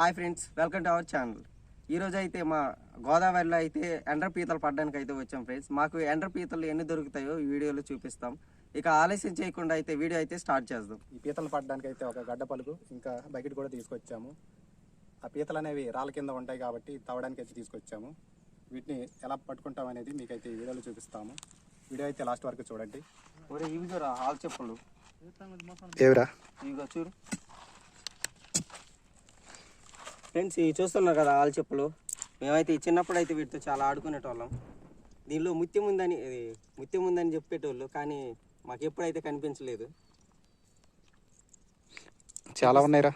Hi friends welcome to our channel. ఈరోజు అయితే మా గోదావరిలో అయితే ఎండ్ర పీతలు పడడానికి అయితే వచ్చాం ఫ్రెండ్స్. మాకు ఎండ్ర పీతలు ఎన్ని దొరుకుతాయో ఈ వీడియోలో చూపిస్తాం. ఇక ఆలస్యం చేయకుండా అయితే వీడియో అయితే స్టార్ట్ చేద్దాం. ఈ పీతలు పడడానికి అయితే ఒక గడ్డ పలుకు ఇంకా బకెట్ కూడా తీసుకొచ్చాము. ఆ పీతలు అనేవి రాళ్ళ కింద ఉంటాయి కాబట్టి తవ్వడానికి అయితే తీసుకొచ్చాము. వీటిని ఎలా పట్టుకుంటాం అనేది మీకైతే ఈ వీడియోలో చూపిస్తాము. వీడియో అయితే లాస్ట్ వరకు చూడండి. ఒరే ఇవి చూరా హాల్ చెప్పులు. ఏవిరా ఇవిగో చూడు. ఫ్రెండ్స్ ఇవి చూస్తున్నారు కదా హాల్ చెప్పులు. మేమైతే చిన్నప్పుడు అయితే వీటితో చాలా ఆడుకునేటోళ్ళం. దీనిలో ముత్యం ఉందని ఇది ముత్యం ఉందని చెప్పేటోళ్ళు కానీ మాకు ఎప్పుడైతే కనిపించలేదు. చాలా ఉన్నాయిరా.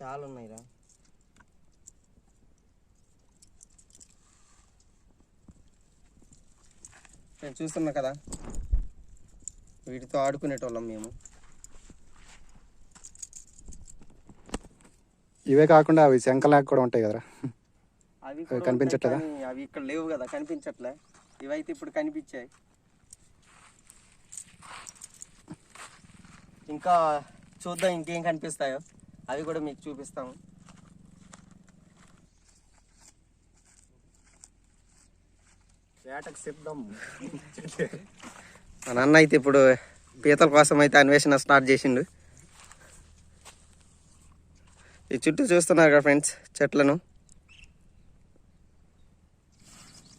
చాలా ఉన్నాయిరా. నేను చూస్తున్నా కదా? వీటితో ఆడుకునేటోళ్ళం మేము. ఇవే కాకుండా అవి శంఖలాగా కూడా ఉంటాయి కదరా. అవి కనిపించట్లేదా? అవి ఇక్కడ లేవు కదా కనిపించట్లే. ఇవైతే ఇప్పుడు కనిపించాయి. ఇంకా చూద్దాం ఇంకేం కనిపిస్తాయో. అవి కూడా మీకు చూపిస్తాము. వేటకు సిద్ధం? మా నాన్న అయితే ఇప్పుడు పీతల కోసం అయితే అన్వేషణ స్టార్ట్ చేసిండు. ఈ చుట్టూ చూస్తున్నారు కదా ఫ్రెండ్స్ చెట్లను.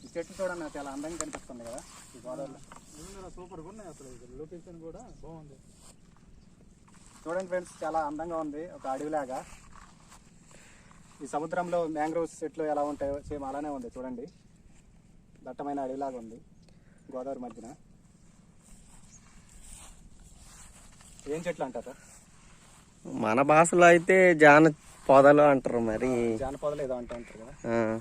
ఈ చెట్టు చూడండి చాలా అందంగా కనిపిస్తుంది కదా. ఈ గోదావరిలో. సూపర్గా ఉన్నాయి అసలు లొకేషన్ కూడా బాగుంది చూడండి ఫ్రెండ్స్ చాలా అందంగా ఉంది ఒక అడవిలాగా. ఈ సముద్రంలో మ్యాంగ్రోవ్స్ చెట్లు ఎలా ఉంటాయో సేమ్ అలానే ఉంది చూడండి. దట్టమైన అడవిలాగా ఉంది గోదావరి మధ్యన. ఏం చెట్లు అంటారు? మన భాషలో అయితే జాన పొదలు అంటారు మరి. జానపదాలు ఏదో అంటూ ఉంటారు కదా. ఆ,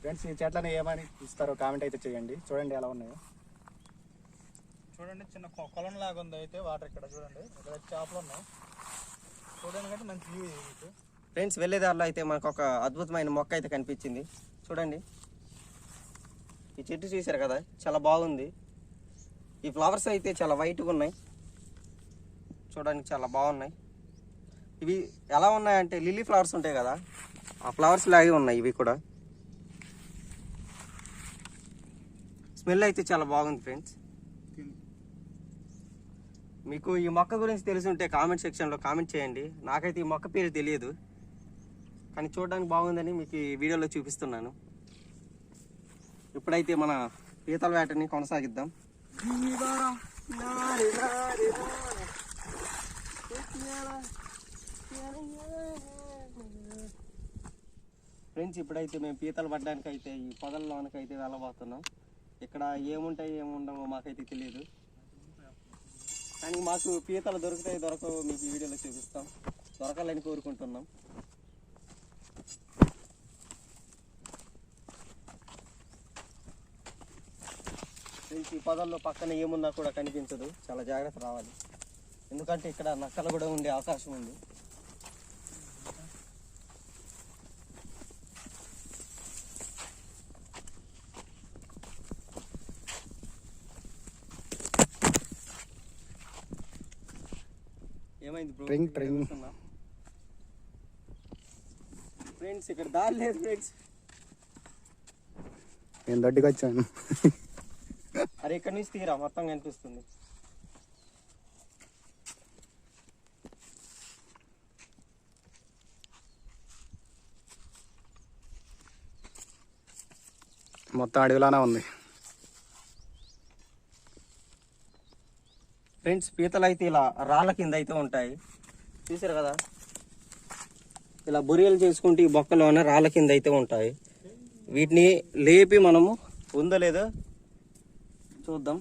ఫ్రెండ్స్ ఈ చెట్లని ఏమని ఇస్తారో కామెంట్ అయితే చేయండి. చూడండి ఎలా ఉన్నాయో. చూడండి చిన్న కొ- కొలం లాగా ఉంది అయితే వాటర్ ఇక్కడ చూడండి. ఇక్కడ చేపలు ఉన్నాయి. చూడండి కంటే మంచి వ్యూ ఇది మీకు ఫ్రెండ్స్ వెళ్ళేదారిలో అయితే మనకు ఒక అద్భుతమైన మొక్క అయితే కనిపించింది. చూడండి. ఈ చెట్టు చూశారు కదా చాలా బాగుంది. ఈ ఫ్లవర్స్ అయితే చాలా వైట్గా ఉన్నాయి. చూడడానికి చాలా బాగున్నాయి. ఇవి ఎలా ఉన్నాయంటే లిల్లీ ఫ్లవర్స్ ఉంటాయి కదా ఆ ఫ్లవర్స్ లాగే ఉన్నాయి ఇవి కూడా. స్మెల్ అయితే చాలా బాగుంది ఫ్రెండ్స్. మీకు ఈ మొక్క గురించి తెలిసి ఉంటే కామెంట్ సెక్షన్లో కామెంట్ చేయండి. నాకైతే ఈ మొక్క పేరు తెలియదు కానీ చూడడానికి బాగుందని మీకు ఈ వీడియోలో చూపిస్తున్నాను. ఇప్పుడైతే మన పీతల వేటని కొనసాగిద్దాం. ఫ్రెండ్స్ ఇప్పుడైతే మేము పీతలు పడడానికి అయితే ఈ పొదల్లోనికి అయితే వెళ్ళబోతున్నాం. ఇక్కడ ఏముంటాయి ఏముండవో మాకైతే తెలియదు కానీ మాకు పీతలు దొరుకుతాయి దొరకవు మీకు ఈ వీడియోలో చూపిస్తాం. దొరకాలని కోరుకుంటున్నాం. ఫ్రెండ్స్ ఈ పొదల్లో పక్కన ఏమున్నా కూడా కనిపించదు. చాలా జాగ్రత్త రావాలి. ఎందుకంటే ఇక్కడ నక్కలు కూడా ఉండే అవకాశం ఉంది. ఏమైంది బ్రో? ట్రింగ్, ట్రింగ్. ఫ్రెండ్స్ ఇక్కడ దారి లేదు ఫ్రెండ్స్ నేను దొడ్డికి వచ్చాను అరే ఇక్కడ నుంచి తీరా? మొత్తం కనిపిస్తుంది. మొత్తం అడవిలానే ఉంది. ఫ్రెండ్స్ పీతలు అయితే ఇలా రాళ్ళ కింద అయితే ఉంటాయి. చూసారు కదా? ఇలా బొరియలు చేసుకుంటే ఈ బొక్కలోనే రాళ్ళ కింద అయితే ఉంటాయి. వీటిని లేపి మనము ఉందా లేదా చూద్దాం.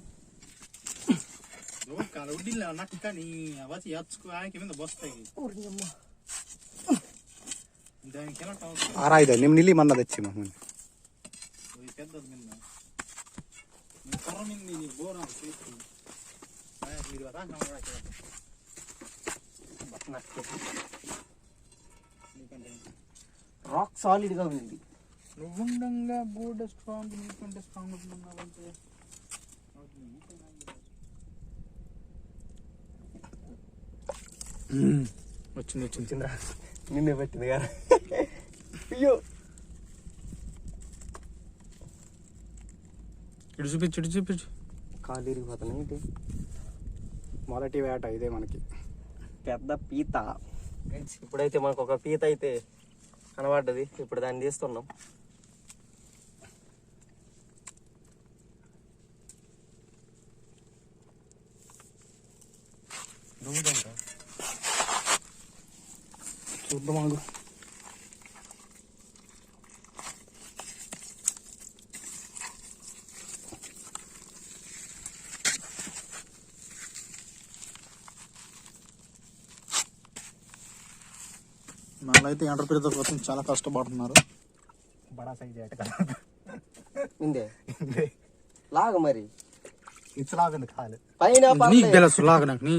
ఆరాయిదా నిల్లి మన్న. తెచ్చి రాక్ సాలిడ్గా ఉంది. నువ్వుండంగా బోర్డు స్ట్రాంగ్ నీకంటే స్ట్రాంగ్ ఉంటున్నావంటే వచ్చింది వచ్చింది. నిన్నే పెట్టింది కదా. అయ్యో. ఇటు చూపించు ఇటు చూపించు. కాలు ఇరిగిపోతున్నాయి ఏంటి? మొదటి వేట ఇదే మనకి. పెద్ద పీత. ఇప్పుడైతే మనకు ఒక పీత అయితే కనబడ్డది. ఇప్పుడు దాన్ని తీస్తున్నాం. చూద్దాం ఆగు. వాళ్ళైతే ఎంటర్ప్రైజర్ కోసం చాలా కష్టపడుతున్నారు. బడా సైజ్ వేట ఇందే? లాగ మరి. ఇచ్చలాగింది కాలు పైన నీకు. తెలుసు లాగా నాకు నీ.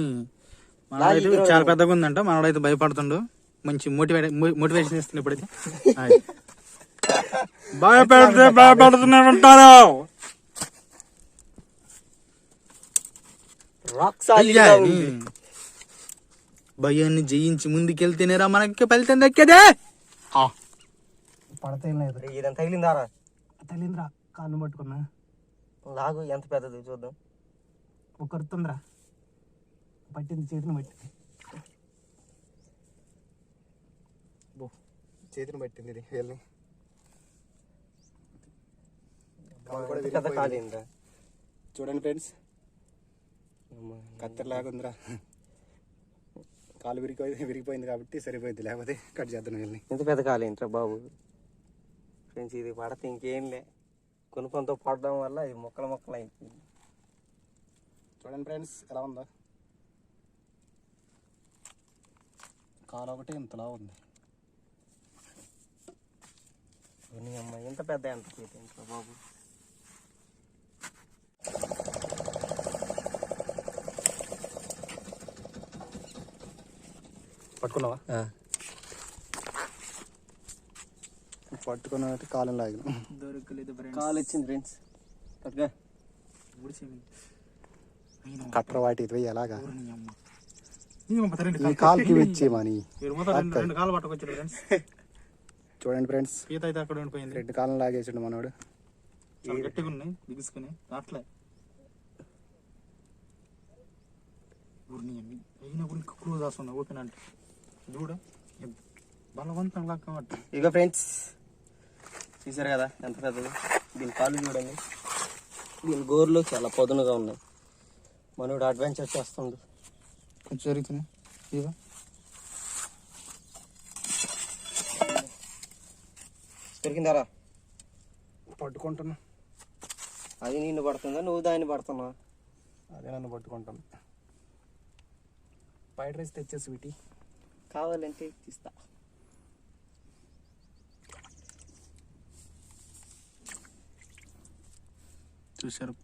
మనోడైతే చాలా పెద్దగా ఉందంట మనోడైతే భయపడుతుండు. మంచి మోటివేట్ మోటివేషన్ ఇస్తుంది ఇప్పుడైతే. భయపెడితే భయపడుతూనే ఉంటారు రాక్ భయాన్ని జయించి ముందుకెళ్తేనేరా మనకి ఫలితం దక్కేదే? ఆ. పడతే లేదు. రే, ఇదంతా తగిలిందారా? తగిలిందిరా కాళ్ళు పట్టుకున్నా. లాగు ఎంత పెద్దది చూద్దాం. ఒకరుతుందిరా. పట్టింది చేతిని పట్టింది చేతిని పట్టింది ఇది వెళ్ళి. చూడండి ఫ్రెండ్స్. కత్తెరలాగా ఉందిరా కాలు విరిగిపోయి విరిగిపోయింది కాబట్టి సరిపోయింది. లేకపోతే కట్ చేద్దాం వెళ్ళి ఎంత పెద్ద కాలేంట్రా బాబు? ఫ్రెండ్స్ ఇది పడితే ఇంకేం లే. కొనుక్కొంతో పడడం వల్ల ఇది మొక్కల మొక్కలు అయిపోయింది. చూడండి ఫ్రెండ్స్ ఎలా ఉందో. కాలు ఒకటి ఇంతలా ఉంది. నీ అమ్మ ఎంత పెద్ద ఎంత ఏంట్రా బాబు? పట్టుకున్నావా? పట్టుకున్న కాలం లాగిన దొరకలేదు కాలు వచ్చింది ఫ్రెండ్స్ పట్టుగా కట్టర్ వాటి ఇది పోయి ఎలాగా ఈ కాలుకి వచ్చేమని వీరు మొత్తం రెండు రెండు కాళ్ళు పట్టుకొచ్చారు ఫ్రెండ్స్ చూడండి ఫ్రెండ్స్ పీత అయితే అక్కడ ఉండిపోయింది. రెండు కాలం లాగేసాడు మనోడు. గట్టిగా ఉన్నాయి బిగుసుకుని. అట్లే అయినా ఇంకా క్రూజ్ వస్తుంది ఓపెన్ అంటే. చూడ. బలవంతం లాక్క ఇక ఫ్రెండ్స్ చూసారు కదా ఎంత పెద్దది? దీని కాళ్ళు చూడండి. దీని గోర్లు చాలా పదునుగా ఉన్నాయి. మనోడు అడ్వెంచర్ చేస్తుండు. కొంచెం జరుగుతున్నాయి ఇవా దొరికిందారా పట్టుకుంటున్నా. అది నిన్ను పడుతుందా? నువ్వు దాన్ని పడుతున్నావు? అదే నన్ను పట్టుకుంటాను ఫ్రైడ్ రైస్ తెచ్చేసి వీటి. కావాలంటే తీస్తా చూశారు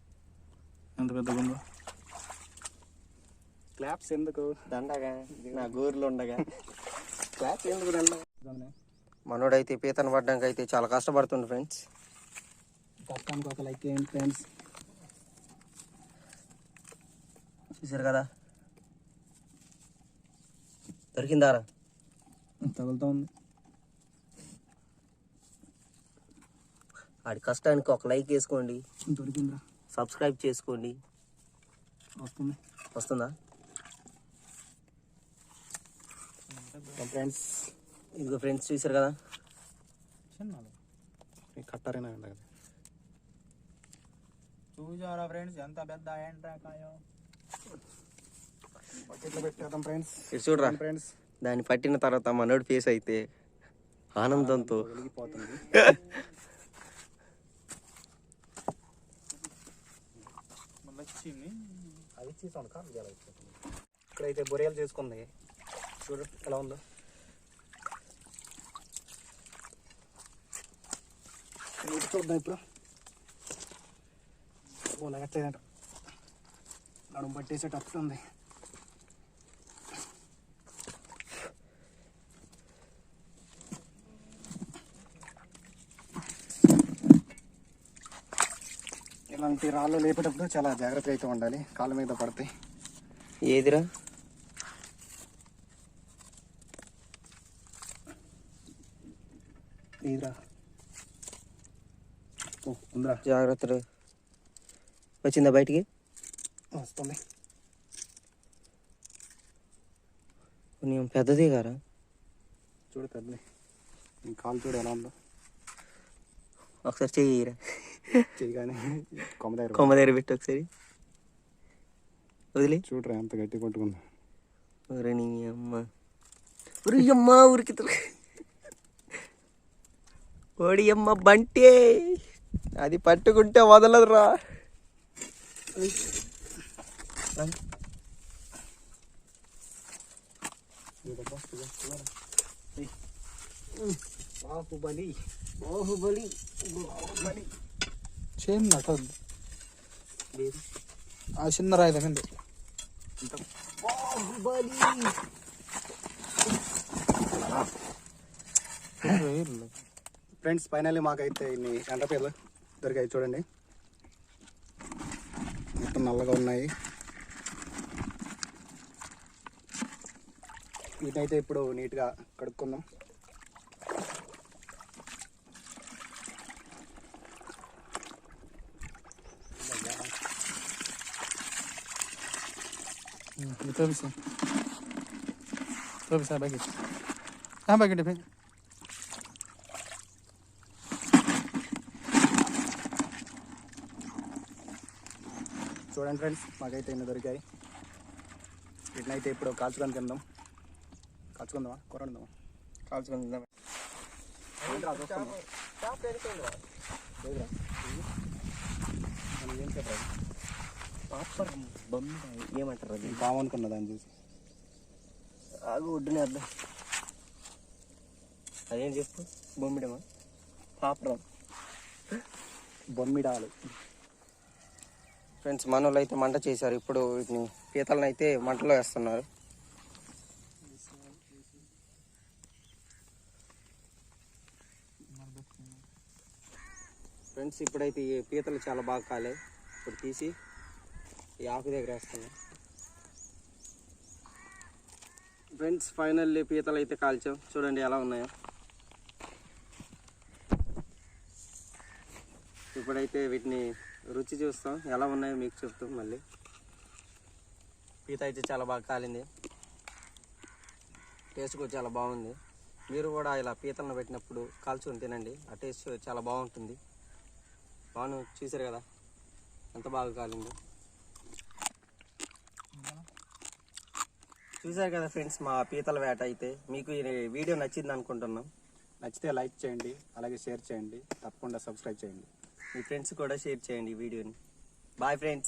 ఎంత పెద్దగా ఉందో క్లాప్స్ ఎందుకు? దండగా. నా గోర్లు ఉండగా. క్లాస్ ఎందుకు దండగా. మనోడైతే పీతను పడ్డానికి అయితే చాలా కష్టపడుతుండు ఫ్రెండ్స్. కష్టానికి ఒక లైక్ ఏంటి ఫ్రెండ్స్. చూసారు కదా? దొరికిందారా? తగులుతా ఉంది ఆడి కష్టానికి ఒక లైక్ వేసుకోండి. దొరికిందిరా సబ్స్క్రైబ్ చేసుకోండి. వస్తుంది. వస్తుందా? ఫ్రెండ్స్. ఇదిగో ఫ్రెండ్స్ చూసారు కదా? కట్టారైనా కదా. చూసారా ఫ్రెండ్స్? ఎంత పెద్ద ఎండ్రాకాయో చూడరా. ఫ్రెండ్స్. దాన్ని పట్టిన తర్వాత మనోడి ఫేస్ అయితే ఆనందంతో. ఇక్కడైతే బొరియలు చేసుకుంది. చూడు ఎలా ఉందో. చూద్దాం ఇప్పుడు. నడుము పట్టేసేటట్టు ఇలాంటి రాళ్ళు లేపేటప్పుడు చాలా జాగ్రత్తగా అయితే ఉండాలి. కాళ్ళ మీద పడతాయి ఏదిరా? ఇదిరా ఓ ఉందిరా. జాగ్రత్తలు. వచ్చిందా బయటికి? వస్తుంది. కొంచెం పెద్దది గారా చూడు పెద్దది నీ కాలు చూడు ఎలా ఉందో. ఒకసారి చెయ్యిరా కొమ్మ దగ్గర పెట్టి ఒకసారి. వదిలే. చూడరా ఎంత గట్టి కొట్టుకుందో. ఒరే నీ అమ్మ. ఒరే అమ్మ ఊరికి ఓడి అమ్మ బంటే. అది పట్టుకుంటే వదలదురా. బాహుబలి. బాహుబలి. బాహుబలి. చిన్న ఆ చిన్న రాయి తగ్గింది ఫ్రెండ్స్ ఫైనల్లీ మాకైతే ఇన్ని ఎండపేర్లు దొరికాయి చూడండి. మొత్తం నల్లగా ఉన్నాయి. వీటైతే ఇప్పుడు నీట్గా కడుక్కుందాం. తోపిసా తోపిసా బకెట్ ఆ బకెట్ పై చూడండి ఫ్రెండ్స్ మాకైతే ఇన్ని దొరికాయి. వీటినైతే ఇప్పుడు కాల్చుకొని తిందాం. కాల్చుకుందామా? కూర చూస్తున్నావు? లేదురా. మనం ఏం చెప్పాలి పాపర్ బొమ్మ. ఏమంటారు అది? బాగునుకున్నా దాన్ని చూసి. ఆగు ఒడ్డునే అర్థం అదేం చెప్పు? బొమ్మిడమా? పాపరం. బొమ్మిడాలు. ఫ్రెండ్స్ మనోళ్ళు అయితే మంట చేశారు. ఇప్పుడు వీటిని పీతలను అయితే మంటలో వేస్తున్నారు. ఫ్రెండ్స్ ఇప్పుడైతే ఈ పీతలు చాలా బాగా కాలే ఇప్పుడు తీసి ఈ ఆకు దగ్గర వేస్తున్నాం. ఫ్రెండ్స్ ఫైనల్లీ పీతలు అయితే కాల్చాం. చూడండి ఎలా ఉన్నాయో. ఇప్పుడైతే వీటిని రుచి చూస్తాం. ఎలా ఉన్నాయో మీకు చెప్తాం మళ్ళీ. పీత అయితే చాలా బాగా కాలింది. టేస్ట్ కూడా చాలా బాగుంది. మీరు కూడా ఇలా పీతలను పెట్టినప్పుడు కాల్చుకొని తినండి. ఆ టేస్ట్ చాలా బాగుంటుంది. బాను చూసారు కదా? ఎంత బాగా కాలింది. చూసారు కదా ఫ్రెండ్స్ మా పీతల వేట అయితే. మీకు ఈ వీడియో నచ్చింది అనుకుంటున్నాం. నచ్చితే లైక్ చేయండి అలాగే షేర్ చేయండి. తప్పకుండా సబ్స్క్రైబ్ చేయండి. మీ ఫ్రెండ్స్ కూడా షేర్ చేయండి ఈ వీడియోని. Bye friends.